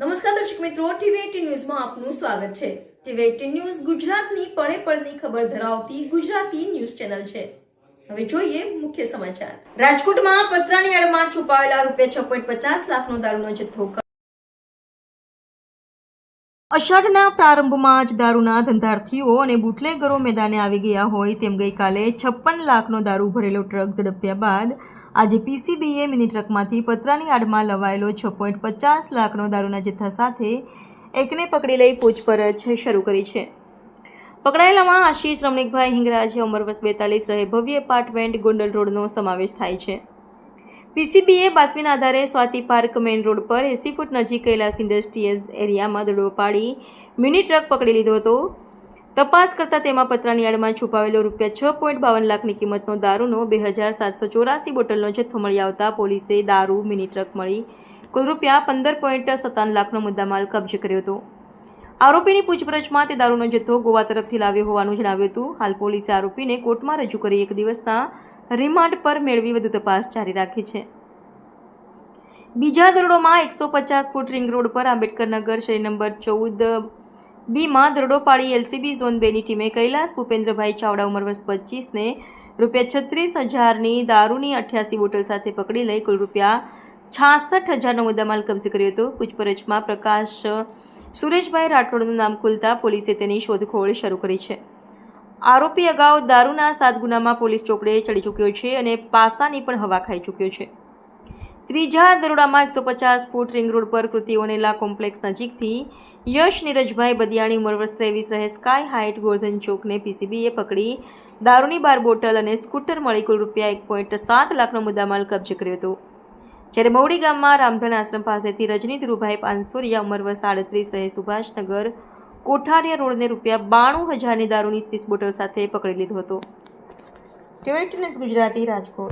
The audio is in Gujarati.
નમસ્કાર દર્શક મિત્રો ટીવી ન્યૂઝમાં આપનું સ્વાગત છે. ટીવી ન્યૂઝ ગુજરાતની પળે પળની ખબર ધરાવતી ગુજરાતી ન્યૂઝ ચેનલ છે. હવે જોઈએ મુખ્ય સમાચાર. રાજકોટમાં પતરાની આડમાં છુપાવેલા રૂપિયા છ પોઈન્ટ પચાસ લાખનો દારૂનો જથ્થો અષાઢના પ્રારંભમાં જ દારૂના ધંધાર્થીઓ અને બુટલેગરો મેદાને આવી ગયા હોય તેમ ગઈકાલે છપ્પન લાખનો દારૂ ભરેલો ટ્રક ઝડપ્યા બાદ આજે પીસીબીએ મિની ટ્રકમાંથી પતરાની આડમાં લવાયેલો છ પોઈન્ટ પચાસ લાખનો દારૂના જથ્થા સાથે એકને પકડી લઈ પૂછપરછ શરૂ કરી છે. પકડાયેલામાં આશીષ રમણીકભાઈ હિંગરાજ ઉંમર બેતાલીસ રહે ભવ્ય એપાર્ટમેન્ટ ગોંડલ રોડનો સમાવેશ થાય છે. પીસીબીએ બાતમીના આધારે સ્વાતિ પાર્ક મેઇન રોડ પર એસી ફૂટ નજીક કૈલાસ ઇન્ડસ્ટ્રીઝ એરિયામાં દડો પાડી મિની ટ્રક પકડી લીધો હતો. તપાસ કરતાં તેમાં પતરાની આડમાં છુપાવેલો રૂપિયા છ પોઈન્ટ બાવન લાખની કિંમતનો દારૂનો બે હજાર સાતસો ચોરાસી બોટલનો જથ્થો મળી આવતા પોલીસે દારૂ, મિની ટ્રક મળી કુલ રૂપિયા પંદર પોઈન્ટ સત્તાવન લાખનો મુદ્દામાલ કબજે કર્યો હતો. આરોપીની પૂછપરછમાં તે દારૂનો જથ્થો ગોવા તરફથી લાવ્યો હોવાનું જણાવ્યું હતું. હાલ પોલીસે આરોપીને કોર્ટમાં રજૂ કરી એક દિવસના રિમાન્ડ પર મેળવી વધુ તપાસ જારી રાખી છે. બીજા દરોડોમાં એકસો પચાસ ફૂટ રિંગ રોડ પર આંબેડકરનગર શેરી નંબર ચૌદ બીમાં દરોડો પાડી એલસીબી ઝોન બેની ટીમે કૈલાસ ભૂપેન્દ્રભાઈ ચાવડા ઉંમર વર્ષ પચીસને રૂપિયા છત્રીસ હજારની દારૂની અઠ્યાસી બોટલ સાથે પકડી લઈ કુલ રૂપિયા છાસઠ હજારનો મુદ્દામાલ કબજે કર્યો હતો. પૂછપરછમાં પ્રકાશ સુરેશભાઈ રાઠોડનું નામ ખુલતા પોલીસે તેની શોધખોળ શરૂ કરી છે. આરોપી અગાઉ દારૂના સાત ગુનામાં પોલીસ ચોપડે ચડી ચૂક્યો છે અને પાસાની પણ હવા ખાઈ ચૂક્યો છે. ત્રીજા દરોડામાં એકસો પચાસ ફૂટ રિંગ રોડ પર કૃતિઓનેલા કોમ્પ્લેક્સ નજીકથી યશ નીરજભાઈ બદિયાણી ઉંમર ત્રેવીસ રહે સ્કાય હાઇટ ગોર્ધન ચોકને પીસીબીએ પકડી દારૂની બાર બોટલ અને સ્કૂટર મળી કુલ રૂપિયા એક પોઈન્ટ સાત લાખનો મુદ્દામાલ કબજે કર્યો હતો. જ્યારે મૌડી ગામમાં રામધન આશ્રમ પાસેથી રજની ધીરુભાઈ પાનસોરિયા ઉંમર વર્ષ આડત્રીસ રહે સુભાષનગર કોઠારિયા રોડને રૂપિયા બાણું હજારની દારૂની ત્રીસ બોટલ સાથે પકડી લીધો હતો. ન્યૂઝ ગુજરાતી રાજકોટ.